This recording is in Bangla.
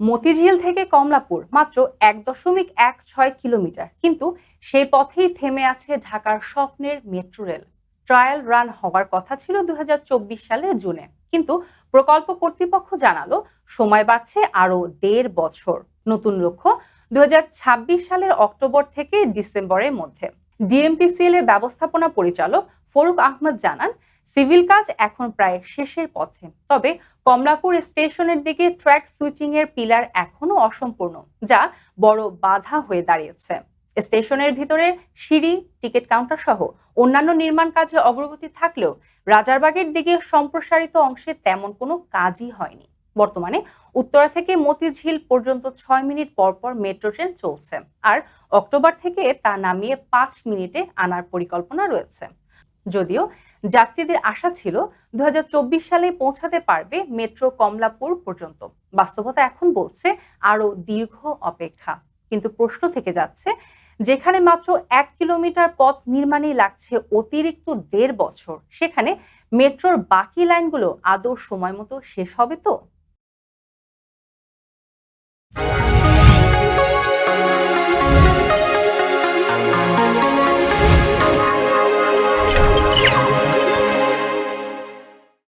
মতিঝিল থেকে কমলাপুর, মাত্র এক দশমিক এক ছয় কিলোমিটার। কিন্তু সেই পথেই থেমে আছে ঢাকার স্বপ্নের মেট্রো রেল। ট্রায়াল রান হওয়ার কথা ছিল দু সালের জুনে। কিন্তু প্রকল্প কর্তৃপক্ষ জানালো, সময় বাড়ছে আরও দেড় বছর। নতুন লক্ষ্য দুই হাজার ছাব্বিশ সালের অক্টোবর থেকে ডিসেম্বরের মধ্যে। ডিএমপিসিএল এর ব্যবস্থাপনা পরিচালক ফরুক আহমদ জানান সিভিল কাজ এখন প্রায় শেষের পথে। তবে কমলাপুর স্টেশনের দিকে ট্র্যাক সুইচিং এর পিলার এখনও অসম্পূর্ণ, যা বড় বাধা হয়ে দাঁড়িয়েছে। স্টেশনের ভিতরে সিঁড়ি, টিকিট কাউন্টার সহ অন্যান্য নির্মাণ কাজে অগ্রগতি থাকলেও রাজারবাগের দিকে সম্প্রসারিত অংশে তেমন কোনো কাজই হয়নি। বর্তমানে উত্তরা থেকে মতিঝিল পর্যন্ত ছয় মিনিট পর পর মেট্রো ট্রেন চলছে, আর অক্টোবর থেকে তা নামিয়ে পাঁচ মিনিটে আনার পরিকল্পনা রয়েছে। যদিও যাত্রীদের আশা ছিল দু হাজার চব্বিশ সালে পৌঁছাতে পারবে মেট্রো কমলাপুর পর্যন্ত। বাস্তবতা এখন বলছে আরও দীর্ঘ অপেক্ষা। কিন্তু প্রশ্ন থেকে যাচ্ছে, যেখানে মাত্র এক কিলোমিটার পথ নির্মাণেই লাগছে অতিরিক্ত দেড় বছর, সেখানে মেট্রোর বাকি লাইনগুলো আদৌ সময় মতো শেষ হবে তো?